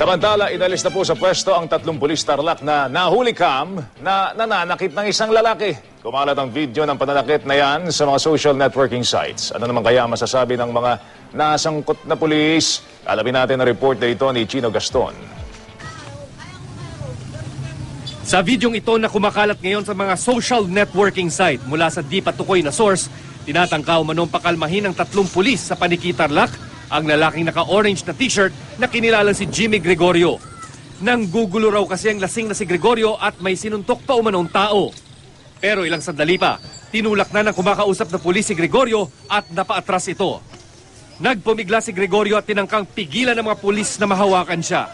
Samantala, inalis na po sa pwesto ang tatlong pulis tarlak na nahuli cam na nananakit ng isang lalaki. Kumalat ang video ng pananakit na yan sa mga social networking sites. Ano naman kaya masasabi ng mga nasangkot na pulis? Alamin natin ang report na ito ni Chino Gaston. Sa videong ito na kumakalat ngayon sa mga social networking site mula sa di patukoy na source, tinatangkaw manong pakalmahin ng tatlong pulis sa panikitarlak ang lalaking naka-orange na t-shirt na kinilalang si Jimmy Gregorio. Nang gugulo raw kasi ang lasing na si Gregorio at may sinuntok pa umanong tao. Pero ilang sandali pa, tinulak na ng kumakausap na pulis si Gregorio at napaatras ito. Nagpumigla si Gregorio at tinangkang pigilan ng mga pulis na mahawakan siya.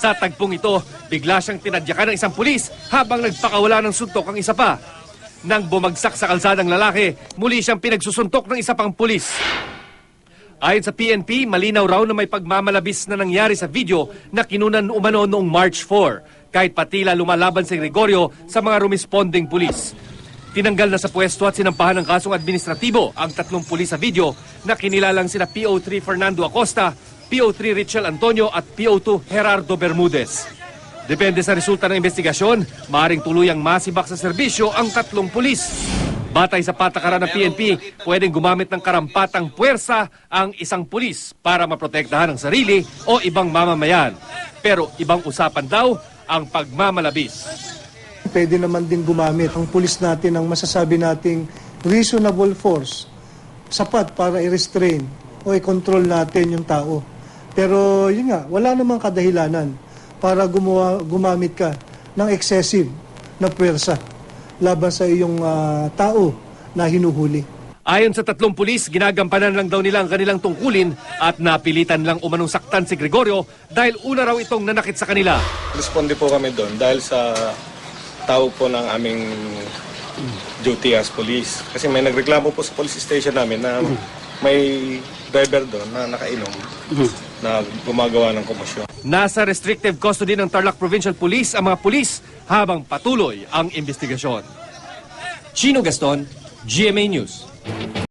Sa tagpong ito, bigla siyang tinadyakan ng isang pulis habang nagpakawala ng suntok ang isa pa. Nang bumagsak sa kalsadang lalaki, muli siyang pinagsusuntok ng isa pang pulis. Ayon sa PNP, malinaw raw na may pagmamalabis na nangyari sa video na kinunan umano noong March 4, kahit patila lumalaban si Gregorio sa mga rumesponding pulis. Tinanggal na sa pwesto at sinampahan ng kasong administratibo ang tatlong pulis sa video na kinilalang sina PO3 Fernando Acosta, PO3 Richel Antonio at PO2 Gerardo Bermudez. Depende sa resulta ng investigasyon, maaaring tuluyang masibak sa serbisyo ang tatlong pulis. Batay sa patakaran ng PNP, pwedeng gumamit ng karampatang puwersa ang isang pulis para maprotektahan ang sarili o ibang mamamayan. Pero ibang usapan daw ang pagmamalabis. Pwede naman din gumamit ang pulis natin ng masasabi nating reasonable force sapat para i-restrain o i-control natin yung tao. Pero yun nga, wala namang kadahilanan para gumawa, gumamit ka ng excessive na puwersa laban sa iyong ah, tao na hinuhuli. Ayon sa tatlong pulis, ginagampanan lang daw nila ang kanilang tungkulin at napilitan lang umanong saktan si Gregorio dahil una raw itong nanakit sa kanila. Responde po kami doon dahil sa tao po ng aming duty as police. Kasi may nagreklamo po sa police station namin na may driver doon na nakainom na gumagawa ng komosyon. Nasa restrictive custody ng Tarlac Provincial Police ang mga pulis habang patuloy ang investigasyon. Chino Gaston, GMA News.